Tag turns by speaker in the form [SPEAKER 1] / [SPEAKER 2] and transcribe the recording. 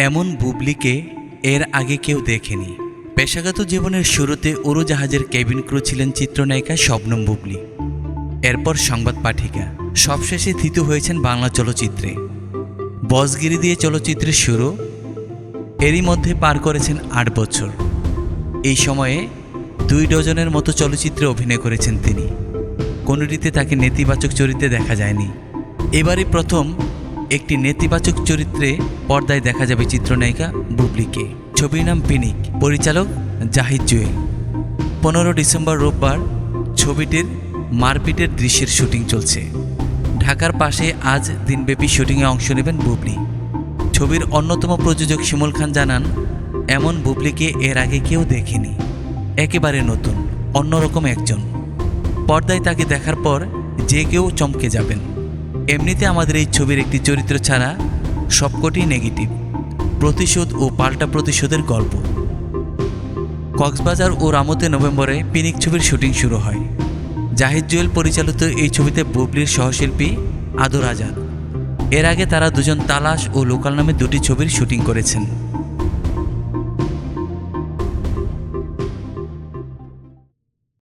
[SPEAKER 1] এমন বুবলিকে এর আগে কেউ দেখেনি। পেশাগত জীবনের শুরুতে উড়োজাহাজের কেবিন ক্রু ছিলেন চিত্রনায়িকা শবনম বুবলি। এরপর সংবাদ পাঠিকা। সবশেষে থিত হয়েছেন বাংলা চলচ্চিত্রে। বসগিরি দিয়ে চলচ্চিত্রের শুরু এরই মধ্যে পার করেছেন আট বছর। এই সময়ে দুই ডজনের মতো চলচ্চিত্রে অভিনয় করেছেন তিনি। কোনোটিতে তাকে নেতিবাচক চরিত্রে দেখা যায়নি। এবারই প্রথম একটি নেতিবাচক চরিত্রে পর্দায় দেখা যাবে চিত্রনায়িকা বুবলিকে। ছবির নাম পিনিক, পরিচালক জাহিদ জুয়েল। পনেরো ডিসেম্বর রোববার ছবিটির মারপিটের দৃশ্যের শুটিং চলছে। ঢাকার পাশে আজ দিনব্যাপী শুটিংয়ে অংশ নেবেন বুবলি। ছবির অন্যতম প্রযোজক শিমুল খান জানান, এমন বুবলিকে এর আগে কেউ দেখেনি। একেবারে নতুন, অন্যরকম একজন। পর্দায় তাকে দেখার পর যে কেউ চমকে যাবেন। এমনিতে আমাদের এই ছবির একটি চরিত্র ছাড়া সবকটি নেগেটিভ। প্রতিশোধ ও পাল্টা প্রতিশোধের গল্প। কক্সবাজার ও রামতে নভেম্বরে পিনিক ছবির শুটিং শুরু হয়। জাহিদ জুয়েল পরিচালিত এই ছবিতে বুবলির সহশিল্পী আদর আজাদ। এর আগে তারা দুজন তালাশ ও লোকাল নামে দুটি ছবির শুটিং করেছেন।